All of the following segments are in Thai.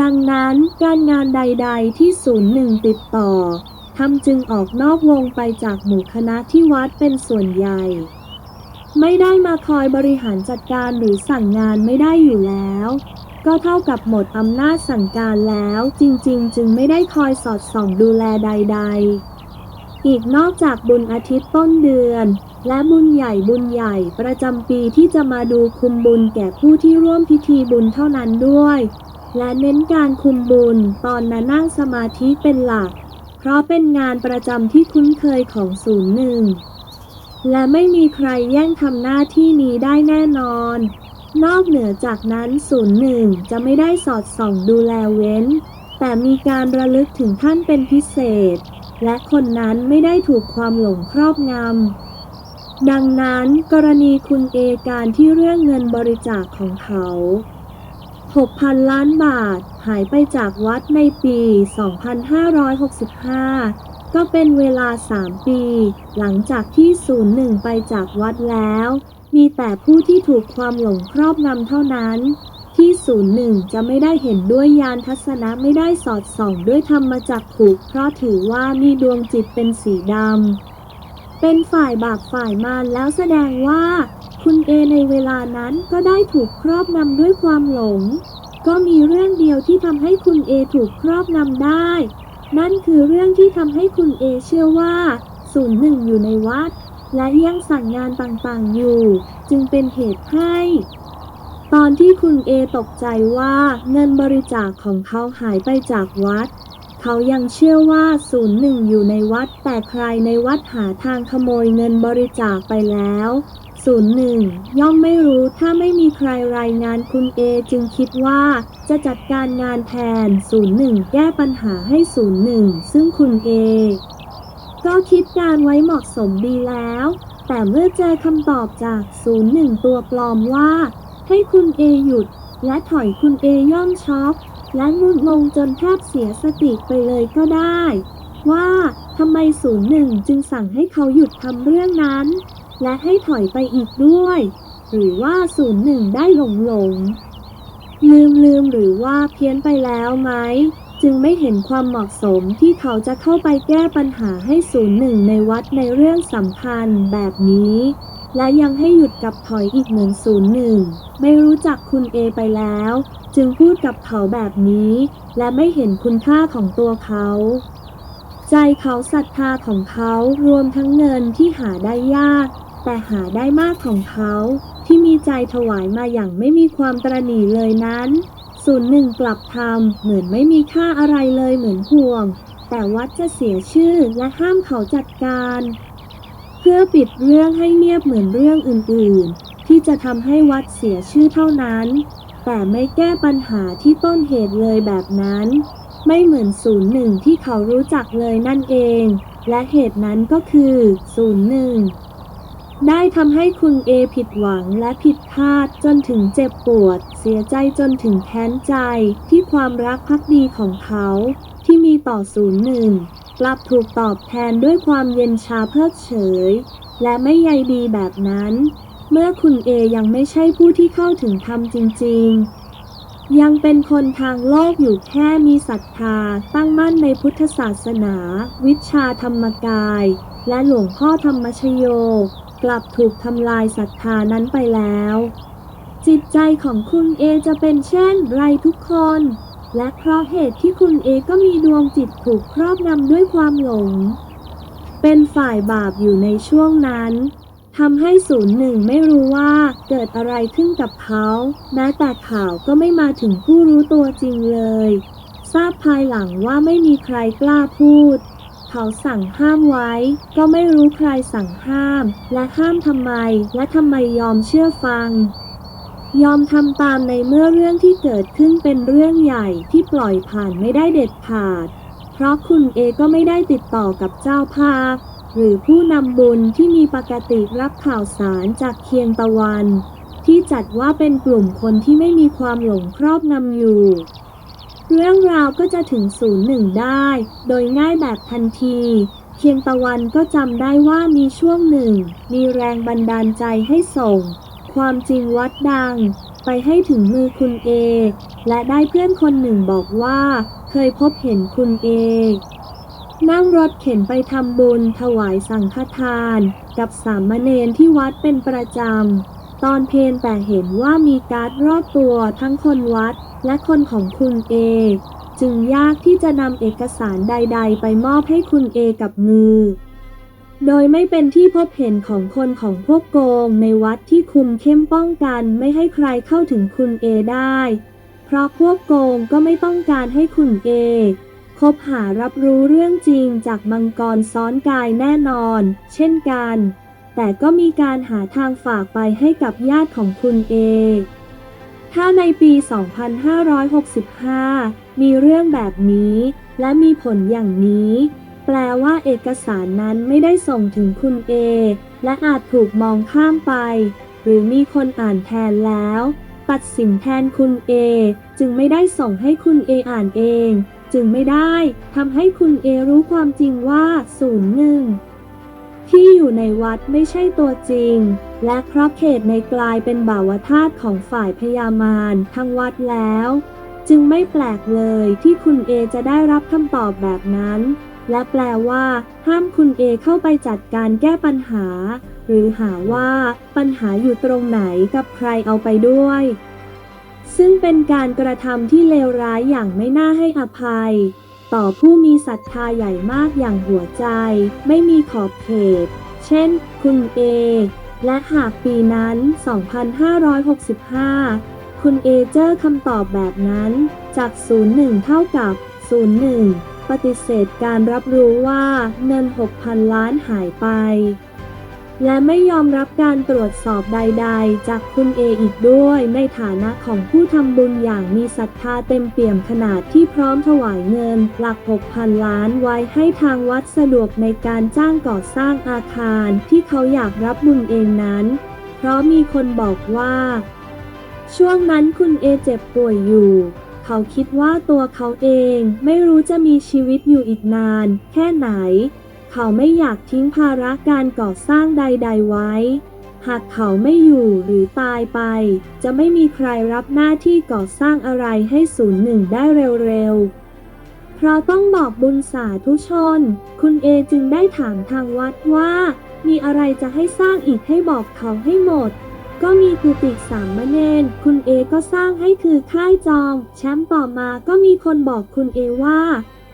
ดังนั้นการงานใดๆที่ศูนย์หนึ่งติดต่อทำจึงออกนอกวงไปจากหมู่คณะที่วัดเป็นส่วนใหญ่ ไม่ได้มาคอยบริหารจัดการหรือสั่งงานไม่ได้อยู่แล้ว ก็เท่ากับหมดอำนาจสั่งการแล้ว จริงๆ จึงไม่ได้คอยสอดส่องดูแลใด ๆ อีกนอกจากบุญอาทิตย์ต้นเดือน และบุญใหญ่บุญใหญ่ประจำปีที่จะมาดูคุมบุญแก่ผู้ที่ร่วมพิธีบุญเท่านั้นด้วย และเน้นการคุมบุญตอนนานั่งสมาธิเป็นหลัก เพราะเป็นงานประจำที่คุ้นเคยของศูนย์หนึ่ง และไม่มีใครแย่งทำหน้าที่นี้ได้แน่นอน นอกเหนือจากนั้นศูนย์หนึ่งจะไม่ได้สอดส่องดูแลเว้น แต่มีการระลึกถึงท่านเป็นพิเศษ และคนนั้นไม่ได้ถูกความหลงครอบงำดังนั้นกรณีคุณเอการที่เรื่องเงินบริจาคของเขา 6,000 ล้านบาท หายไปจากวัดในปี 2565 ก็เป็นเวลา 3 ปี หลังจากที่ศูนย์หนึ่งไปจากวัดแล้ว มีแต่ผู้ที่ถูกความหลงครอบงำเท่านั้น ที่ศูนย์หนึ่งจะไม่ได้เห็นด้วยยานทัศนะไม่ได้สอดส่องด้วยธรรมจักขุเพราะถือว่ามีดวงจิตเป็นสีดำเป็นฝ่ายบาปฝ่ายมารแล้วแสดงว่า คุณเอในเวลานั้นก็ได้ถูกครอบงำด้วยความหลง ก็มีเรื่องเดียวที่ทำให้คุณเอถูกครอบงำได้ นั่นคือเรื่องที่ทำให้คุณเอเชื่อว่าศูนย์หนึ่งอยู่ในวัด และยังสั่งงานต่างๆอยู่ จึงเป็นเหตุให้ ตอนที่คุณเอตกใจว่าเงินบริจาคของเขาหายไปจากวัด เขายังเชื่อว่าศูนย์หนึ่งอยู่ในวัด แต่ใครในวัดหาทางขโมยเงินบริจาคไปแล้ว ศูนย์หนึ่งย่อมไม่รู้ถ้าไม่มีใครรายงานคุณเอจึงคิดว่า จะจัดการงานแทนศูนย์หนึ่งแก้ปัญหาให้ศูนย์หนึ่งซึ่งคุณเอก็คิดการไว้เหมาะสมดีแล้ว แต่เมื่อเจอคำตอบจากศูนย์หนึ่งตัวปลอมว่า ให้คุณเอหยุด และถอยคุณเอย่อมช็อกและงุนงงจนแทบเสียสติไปเลยก็ได้ ว่าทำไมศูนย์หนึ่งจึงสั่งให้เขาหยุดทำเรื่องนั้น และให้ถอยไปอีกด้วย หรือว่าศูนย์หนึ่งได้หลงหลง ลืมลืมหรือว่าเพี้ยนไปแล้วไหม จึงไม่เห็นความเหมาะสมที่เขาจะเข้าไปแก้ปัญหาให้ศูนย์หนึ่งในวัดในเรื่องสำคัญแบบนี้ และยังให้หยุดกับถอยอีกเหมือนศูนย์หนึ่งไม่รู้จักคุณเอไปแล้ว จึงพูดกับเขาแบบนี้ และไม่เห็นคุณค่าของตัวเขาใจเขาศรัทธาของเขารวมทั้งเงินที่หาได้ยาก แต่หาได้มากของเขาที่มีใจถวายมาอย่างไม่มีความตระหนี่เลยนั้นศูนย์หนึ่งกลับทำเหมือนไม่มีค่าอะไรเลยเหมือนห่วง แต่วัดจะเสียชื่อและห้ามเขาจัดการ เพื่อปิดเรื่องให้เงียบเหมือนเรื่องอื่นๆ ที่จะทำให้วัดเสียชื่อเท่านั้น แต่ไม่แก้ปัญหาที่ต้นเหตุเลยแบบนั้น ไม่เหมือนศูนย์หนึ่งที่เขารู้จักเลยนั่นเอง และเหตุนั้นก็คือศูนย์หนึ่ง ได้ทำให้คุณเอผิดหวังและผิดคาดจนถึงเจ็บปวด เสียใจจนถึงแค้นใจที่ความรักภักดีของเขาที่มีต่อศูนย์หนึ่งกลับถูกตอบแทนด้วยความเย็นชาเพิกเฉย และไม่ใยดีแบบนั้น เมื่อคุณเอยังไม่ใช่ผู้ที่เข้าถึงธรรมจริง ๆ ยังเป็นคนทางโลกอยู่แค่มีศรัทธาตั้งมั่นในพุทธศาสนา วิชาธรรมกาย และหลวงพ่อธรรมชโย กลับถูกทำลายศรัทธานั้นไปแล้ว จิตใจของคุณเอจะเป็นเช่นไรทุกคน และเพราะเหตุที่คุณเอก็มีดวงจิตถูกครอบงำด้วยความหลง เป็นฝ่ายบาปอยู่ในช่วงนั้นทำให้ศูนย์หนึ่งไม่รู้ว่าเกิดอะไรขึ้นกับเขาแม้แต่ข่าวก็ไม่มาถึงผู้รู้ตัวจริงเลย ทราบภายหลังว่าไม่มีใครกล้าพูด เขาสั่งห้ามไว้ ก็ไม่รู้ใครสั่งห้าม และห้ามทำไม และทำไมยอมเชื่อฟัง ยอมทำตามในเมื่อเรื่องที่เกิดขึ้นเป็นเรื่องใหญ่ที่ปล่อยผ่านไม่ได้เด็ดขาด เพราะคุณเอก็ไม่ได้ติดต่อกับเจ้าภาพหรือผู้นำบุญที่มีปกติรับข่าวสารจากเคียงตะวัน ที่จัดว่าเป็นกลุ่มคนที่ไม่มีความหลงครอบงำอยู่ เรื่องราวก็จะถึงศูนย์หนึ่งได้ โดยง่ายแบบทันทีเคียงตะวันก็จำได้ว่ามีช่วงหนึ่ง มีแรงบันดาลใจให้ส่ง ความจริงวัดดัง ไปให้ถึงมือคุณเอ และได้เพื่อนคนหนึ่งบอกว่า เคยพบเห็นคุณเอ นั่งรถเข็นไปทำบุญถวายสังฆทาน กับสามเณรที่วัดเป็นประจำตอนเพนแต่เห็นว่ามีการ์ดรอบตัวทั้งคนวัด และคนของคุณเอ จึงยากที่จะนำเอกสารใด ๆ ไปมอบให้คุณเอกับมือ โดยไม่เป็นที่พบเห็นของคนของพวกโกงในวัดที่คุมเข้มป้องกันไม่ให้ใครเข้าถึงคุณเอได้ เพราะพวกโกงก็ไม่ต้องการให้คุณเอคบหารับรู้เรื่องจริงจากมังกรซ้อนกายแน่นอน เช่นกัน แต่ก็มีการหาทางฝากไปให้กับญาติของคุณเอ ถ้าในปี 2565 มีเรื่องแบบนี้ และมีผลอย่างนี้ แปลว่าเอกสารนั้นไม่ได้ส่งถึงคุณเอ และอาจถูกมองข้ามไป หรือมีคนอ่านแทนแล้ว ตัดสินแทนคุณเอ จึงไม่ได้ส่งให้คุณเออ่านเอง จึงไม่ได้ทำให้คุณเอรู้ความจริงว่าศูนย์หนึ่ง ที่อยู่ในวัดไม่ใช่ตัวจริง และเพราะเขตในกลายเป็นบ่าวทาสของฝ่ายพญามารทั้งวัดแล้ว จึงไม่แปลกเลยที่คุณเอจะได้รับคำตอบแบบนั้น และแปลว่า ห้ามคุณเอเข้าไปจัดการแก้ปัญหา หรือหาว่าปัญหาอยู่ตรงไหนกับใครเอาไปด้วยซึ่งเป็นการกระทำที่เลวร้ายอย่างไม่น่าให้อภัย ต่อผู้มีศรัทธาใหญ่มากอย่างหัวใจ ไม่มีขอบเขต เช่น คุณเอ และหากปีนั้น 2565 คุณเอเจอร์คำตอบแบบนั้นจาก 01 เท่ากับ 01 ปฏิเสธการรับรู้ว่าเงิน 6,000 ล้านหายไป และไม่ยอมรับการตรวจสอบใด ๆ จากคุณเออีกด้วย ในฐานะของผู้ทำบุญอย่างมีศรัทธาเต็มเปี่ยมขนาดที่พร้อมถวายเงิน หลัก 6,000 ล้านไว้ให้ทางวัดสะดวกในการจ้างก่อสร้างอาคารที่เขาอยากรับบุญเองนั้น เพราะมีคนบอกว่า ช่วงนั้นคุณเอเจ็บป่วยอยู่เขาคิดว่าตัวเขาเองไม่รู้จะมีชีวิตอยู่อีกนาน แค่ไหน เขาไม่อยากทิ้งภาระการก่อสร้างใด ๆ ไว้ หากเขาไม่อยู่หรือตายไป จะไม่มีใครรับหน้าที่ก่อสร้างอะไรให้ศูนย์หนึ่งได้เร็วๆเพราะต้องบอกบุญสาธุชน คุณเอจึงได้ถามทางวัดว่า มีอะไรจะให้สร้างอีกให้บอกเขาให้หมด ก็มีกุฏิสามเณรคุณเอก็สร้างให้คือค่ายจอง แชมป์ต่อมาก็มีคนบอกคุณเอว่า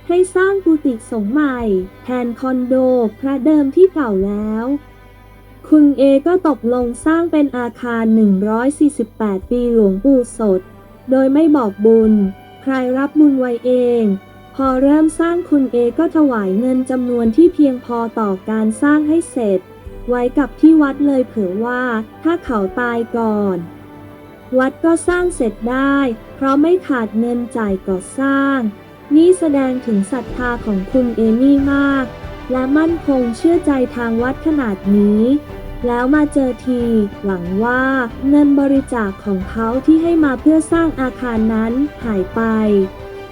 ให้สร้างกุฏิสงฆ์ใหม่ แทนคอนโดพระเดิมที่เก่าแล้ว คุณเอก็ตกลงสร้างเป็นอาคาร 148 ปีหลวงปู่สด โดยไม่บอกบุญ ใครรับบุญไว้เอง พอเริ่มสร้างคุณเอก็ถวายเงินจำนวนที่เพียงพอต่อการสร้างให้เสร็จ ไว้กับที่วัดเลยเผื่อว่าถ้าเขาตายก่อนวัดก็สร้างเสร็จได้ เพราะไม่ขาดเงินจ่ายก่อสร้าง นี่แสดงถึงศรัทธาของคุณเอมี่มาก และมั่นคงเชื่อใจทางวัดขนาดนี้ แล้วมาเจอที หวังว่าเงินบริจาคของเขาที่ให้มาเพื่อสร้างอาคารนั้นหายไป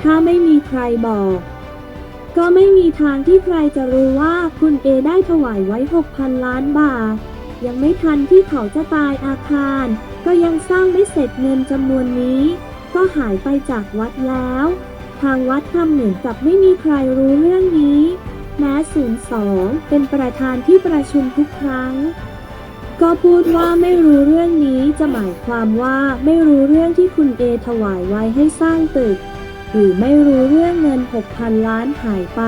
ถ้าไม่มีใครบอก ก็ไม่มีทางที่ใครจะรู้ว่าคุณเอได้ถวายไว้ 6,000 ล้านบาท ยังไม่ทันที่เขาจะตายอาคาร ก็ยังสร้างไม่เสร็จเงินจำนวนนี้ ก็หายไปจากวัดแล้ว ทางวัดทำเหมือนกับไม่มีใครรู้เรื่องนี้แม้ศูนย์สองเป็นประธานที่ประชุมทุกครั้ง ก็พูดว่าไม่รู้เรื่องนี้จะหมายความว่าไม่รู้เรื่องที่คุณเอถวายไว้ให้สร้างตึก หรือไม่รู้เรื่องเงิน 6,000 ล้านหายไป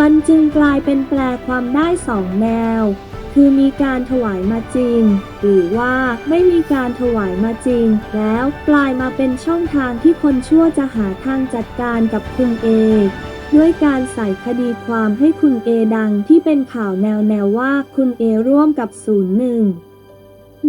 มันจึงกลายเป็นแปลความได้สองแนว คือมีการถวายมาจริง หรือว่าไม่มีการถวายมาจริง แล้วกลายมาเป็นช่องทางที่คนชั่วจะหาทางจัดการกับคุณเอด้วยการใส่คดีความให้คุณเอดังที่เป็นข่าวแนวแนวว่าคุณเอร่วมกับศูนย์หนึ่ง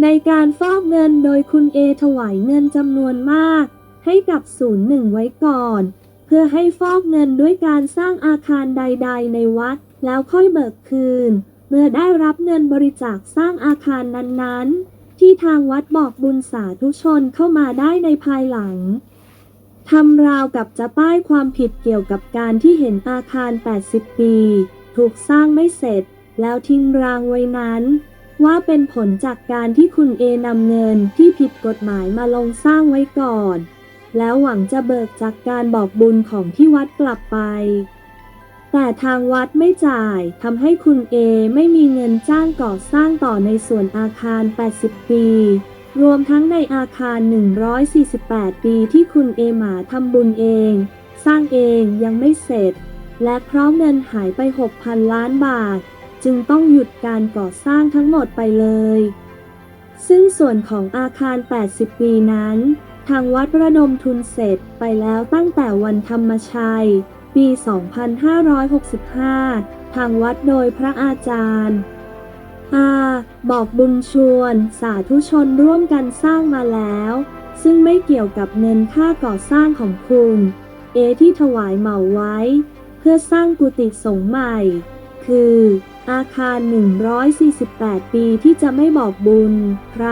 ในการฟอกเงินโดยคุณเอถวายเงินจำนวนมาก ให้กับศูนย์หนึ่งไว้ก่อน เพื่อให้ฟอกเงินด้วยการสร้างอาคารใด ๆ ในวัด แล้วค่อยเบิกคืน เมื่อได้รับเงินบริจาคสร้างอาคารนั้น ๆ ที่ทางวัดบอกบุญสาธุชนเข้ามาได้ในภายหลังทำราวกับจะป้ายความผิดเกี่ยวกับการที่เห็นอาคาร 80 ปี ถูกสร้างไม่เสร็จ แล้วทิ้งรางไว้นั้น ว่าเป็นผลจากการที่คุณเอนำเงินที่ผิดกฎหมายมาลงสร้างไว้ก่อน แล้วหวังจะเบิกจากการบอกบุญของที่วัดกลับไป แต่ทางวัดไม่จ่ายทำให้คุณเอไม่มีเงินจ้างก่อสร้างต่อในส่วนอาคาร 80 ปี รวมทั้งในอาคาร 148 ปีที่คุณเอหมาทำบุญเอง สร้างเองยังไม่เสร็จ และเพราะเงินหายไป 6,000 ล้านบาท จึงต้องหยุดการก่อสร้างทั้งหมดไปเลย ซึ่งส่วนของอาคาร 80 ปีนั้น ทางวัดระดมทุนเสร็จไปแล้วตั้งแต่วันธรรมชัย ปี 2565 ทางวัดโดยพระอาจารย์อาบอกบุญชวน สาธุชนร่วมกันสร้างมาแล้ว ซึ่งไม่เกี่ยวกับเงินค่าก่อสร้างของคุณ เอที่ถวายเหมาไว้ เพื่อสร้างกุฏิสงฆ์ใหม่ คือ อาคาร 148 ปีที่จะไม่บอกบุญ ใคร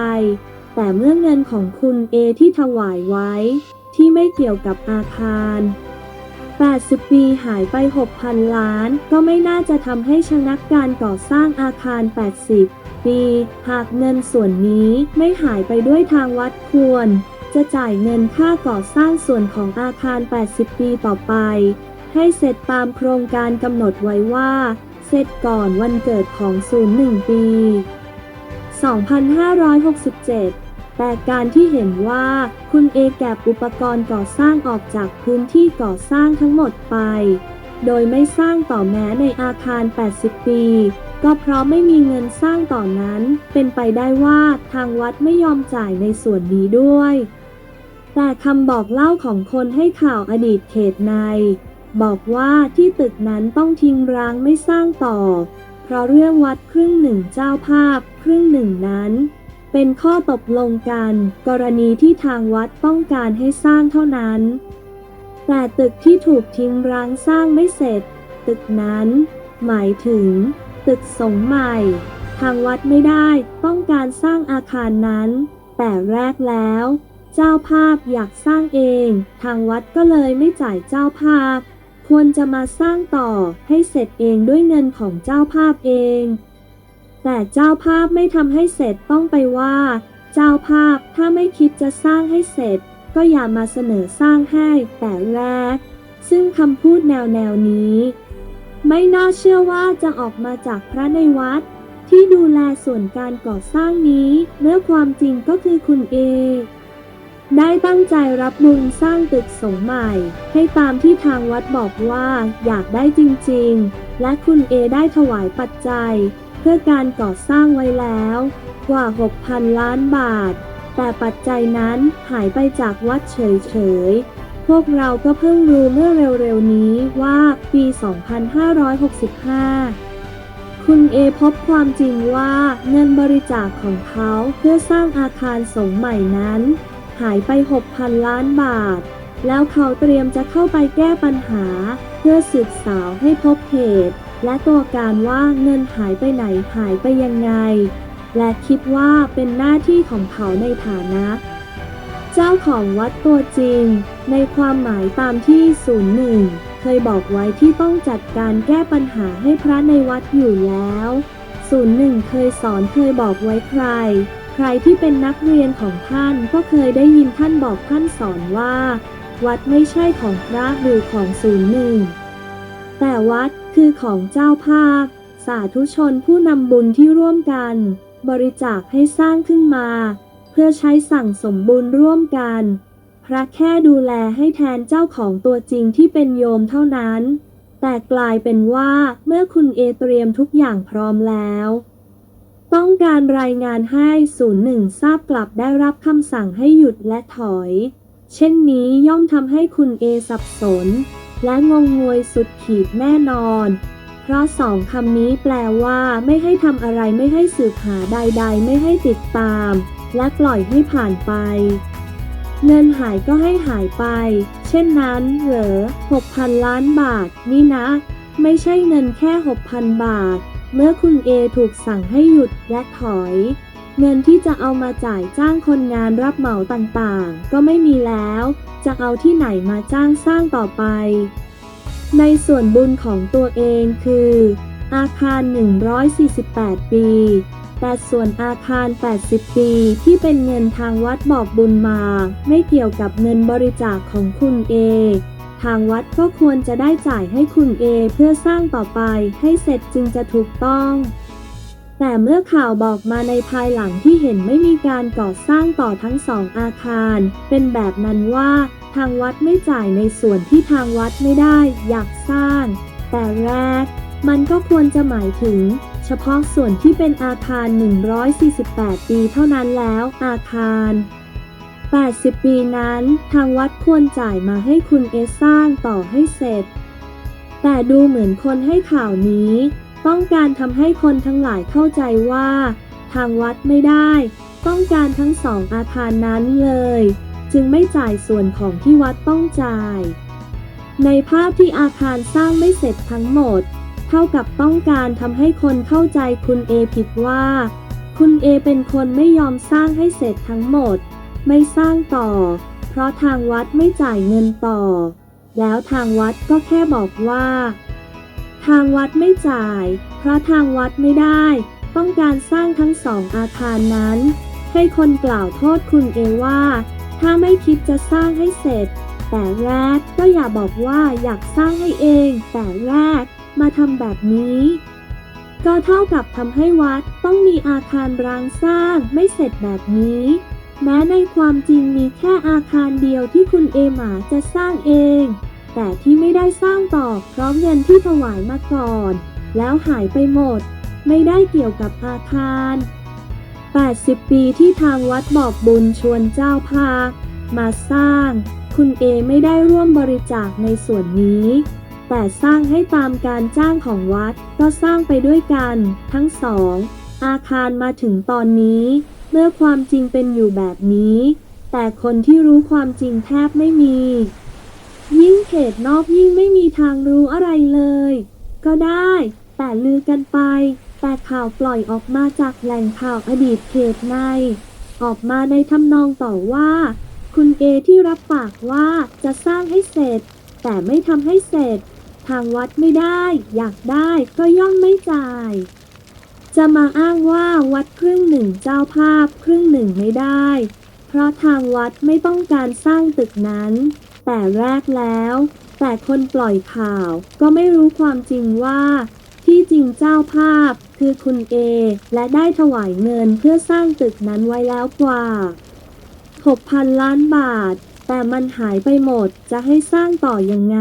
แต่เมื่อเงินของคุณเอที่ถวายไว้ ที่ไม่เกี่ยวกับอาคาร 80 ปีหายไป 6,000 ล้าน ก็ไม่น่าจะทำให้ชะงักการก่อสร้างอาคาร 80 ปี หากเงินส่วนนี้ไม่หายไปด้วยทางวัดควร จะจ่ายเงินค่าก่อสร้างส่วนของอาคาร 80 ปีต่อไป ให้เสร็จตามโครงการกำหนดไว้ว่า เสร็จก่อนวันเกิดของ01ปี2567 แต่การที่เห็นว่า คุณเอแก็บอุปกรณ์ก่อสร้างออกจากพื้นที่ก่อสร้างทั้งหมดไป โดยไม่สร้างต่อแม้ในอาคาร 80 ปี ก็เพราะไม่มีเงินสร้างต่อนนั้น เป็นไปได้ว่าทางวัดไม่ยอมจ่ายในส่วนนี้ด้วย แต่คำบอกเล่าของคนให้ข่าวอดีตเขตใน บอกว่าที่ตึกนั้นต้องทิ้งร้างไม่สร้างต่อ เพราะเรื่องวัดครึ่งหนึ่งเจ้าภาพ ครึ่งหนึ่งนั้น เป็นข้อตกลงกัน กรณีที่ทางวัดต้องการให้สร้างเท่านั้น แต่ตึกที่ถูกทิ้งร้างสร้างไม่เสร็จ ตึกนั้น หมายถึง ตึกสงใหม่ ทางวัดไม่ได้ต้องการสร้างอาคารนั้น แต่แรกแล้ว เจ้าภาพอยากสร้างเอง ทางวัดก็เลยไม่จ่ายเจ้าภาพ ควรจะมาสร้างต่อให้เสร็จเองด้วยเงินของเจ้าภาพเอง แต่เจ้าภาพไม่ทำให้เสร็จต้องไปว่า เจ้าภาพถ้าไม่คิดจะสร้างให้เสร็จ ก็อย่ามาเสนอสร้างให้แต่แรก ซึ่งคำพูดแนวแนวนี้ ไม่น่าเชื่อว่าจะออกมาจากพระในวัด ที่ดูแลส่วนการก่อสร้างนี้เมื่อความจริงก็คือคุณเอได้ตั้งใจรับบุญสร้างตึกสงใหม่ ให้ตามที่ทางวัดบอกว่าอยากได้จริงๆ และคุณเอได้ถวายปัจจัย พื่อการก่อสร้างไว้แล้ว กว่า 6,000 ล้านบาท แต่ปัจจัยนั้นหายไปจากวัดเฉยๆ พวกเราก็เพิ่งรู้เมื่อเร็วๆนี้ว่าปี 2565คุณเอพบความจริงว่าเงินบริจาคของเขาเพื่อสร้างอาคารสงใหม่นั้น หายไป 6,000 ล้านบาท แล้วเขาเตรียมจะเข้าไปแก้ปัญหา เพื่อสืบสาวให้พบเหตุ และตัวการว่าเงินหายไปไหนหายไปยังไง และคิดว่าเป็นหน้าที่ของเขาในฐานะ เจ้าของวัดตัวจริง ในความหมายตามที่ 01 เคยบอกไว้ที่ต้องจัดการแก้ปัญหาให้พระในวัดอยู่แล้ว 01 เคยสอนเคยบอกไว้ใคร ใครที่เป็นนักเรียนของท่านก็เคยได้ยินท่านบอกท่านสอนว่า วัดไม่ใช่ของพระหรือของศูนย์หนึ่ง แต่วัดคือของเจ้าภาพ สาธุชนผู้นำบุญที่ร่วมกัน บริจาคให้สร้างขึ้นมา เพื่อใช้สั่งสมบุญร่วมกัน พระแค่ดูแลให้แทนเจ้าของตัวจริงที่เป็นโยมเท่านั้น แต่กลายเป็นว่าเมื่อคุณเอเตรียมทุกอย่างพร้อมแล้ว ต้องการรายงานให้ศูนย์หนึ่งทราบกลับได้รับคำสั่งให้หยุดและถอย เช่นนี้ย่อมทำให้คุณเอสับสน และงงงวยสุดขีดแน่นอน เพราะสองคำนี้แปลว่าไม่ให้ทำอะไรไม่ให้สืบหาใด ๆ ไม่ให้ติดตาม และปล่อยให้ผ่านไป เงินหายก็ให้หายไป เช่นนั้นเหรอ6,000 ล้านบาท นี่นะ ไม่ใช่เงินแค่ 6,000 บาท เมื่อคุณเอถูกสั่งให้หยุดและถอย เงินที่จะเอามาจ่ายจ้างคนงานรับเหมาต่างๆ ก็ไม่มีแล้ว จะเอาที่ไหนมาจ้างสร้างต่อไป ในส่วนบุญของตัวเองคือ อาคาร 148 ปี แต่ส่วนอาคาร 80 ปีที่เป็นเงินทางวัดบอกบุญมา ไม่เกี่ยวกับเงินบริจาคของคุณเอ ทางวัดก็ควรจะได้จ่ายให้คุณเอเพื่อสร้างต่อไปให้เสร็จจึงจะถูกต้อง แต่เมื่อข่าวบอกมาในภายหลังที่เห็นไม่มีการก่อสร้างต่อทั้งสองอาคาร เป็นแบบนั้นว่าทางวัดไม่จ่ายในส่วนที่ทางวัดไม่ได้อยากสร้าง แต่แรก มันก็ควรจะหมายถึง เฉพาะส่วนที่เป็นอาคาร 148 ปีเท่านั้นแล้วอาคาร 80 ปีนั้นทางวัดควรจ่ายมาให้คุณเอสร้างต่อให้เสร็จ แต่ดูเหมือนคนให้ข่าวนี้ ต้องการทำให้คนทั้งหลายเข้าใจว่า ทางวัดไม่ได้ ต้องการทั้งสองอาคารนั้นเลย จึงไม่จ่ายส่วนของที่วัดต้องจ่าย ในภาพที่อาคารสร้างไม่เสร็จทั้งหมด เท่ากับต้องการทำให้คนเข้าใจคุณเอผิดว่า คุณเอเป็นคนไม่ยอมสร้างให้เสร็จทั้งหมด ไม่สร้างต่อ เพราะทางวัดไม่จ่ายเงินต่อ แล้วทางวัดก็แค่บอกว่า ทางวัดไม่จ่าย เพราะทางวัดไม่ได้ ต้องการสร้างทั้งสองอาคารนั้น ให้คนกล่าวโทษคุณเอว่า ถ้าไม่คิดจะสร้างให้เสร็จ แต่แรกก็อย่าบอกว่าอยากสร้างให้เอง แต่แรกมาทำแบบนี้ ก็เท่ากับทำให้วัดต้องมีอาคารร้างสร้างไม่เสร็จแบบนี้ แม้ในความจริงมีแค่อาคารเดียวที่คุณเอหมาจะสร้างเอง แต่ที่ไม่ได้สร้างต่อพราะเงินที่ถวายมาก่อน แล้วหายไปหมด ไม่ได้เกี่ยวกับอาคาร 80 ปีที่ทางวัดบอกบุญชวนเจ้าภาพมาสร้าง คุณเอไม่ได้ร่วมบริจาคในส่วนนี้ แต่สร้างให้ตามการจ้างของวัดก็สร้างไปด้วยกันทั้งสอง อาคารมาถึงตอนนี้ เมื่อความจริงเป็นอยู่แบบนี้ แต่คนที่รู้ความจริงแทบไม่มี ยิ่งเขตนอกยิ่งไม่มีทางรู้อะไรเลย ก็ได้ แต่ลือกันไป แต่ข่าวปล่อยออกมาจากแหล่งข่าวอดีตเขตใน ออกมาในทำนองต่อว่า คุณเอที่รับปากว่าจะสร้างให้เสร็จ แต่ไม่ทำให้เสร็จ ทางวัดไม่ได้ อยากได้ก็ย่อมไม่จ่าย จะมาอ้างว่าวัดครึ่งหนึ่งเจ้าภาพครึ่งหนึ่งไม่ได้ เพราะทางวัดไม่ต้องการสร้างตึกนั้น แต่แรกแล้ว แต่คนปล่อยข่าว ก็ไม่รู้ความจริงว่า ที่จริงเจ้าภาพ คือคุณเอ และได้ถวายเงินเพื่อสร้างตึกนั้นไว้แล้วกว่า 6,000 ล้านบาท แต่มันหายไปหมดจะให้สร้างต่อยังไง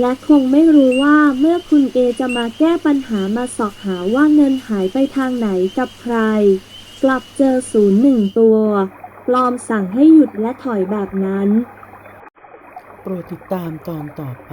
และคงไม่รู้ว่าเมื่อคุณเอจะมาแก้ปัญหามาสอบหาว่าเงินหายไปทางไหนกับใคร กลับเจอศูนย์หนึ่งตัวปลอมสั่งให้หยุดและถอยแบบนั้น โปรดติดตามตอนต่อไป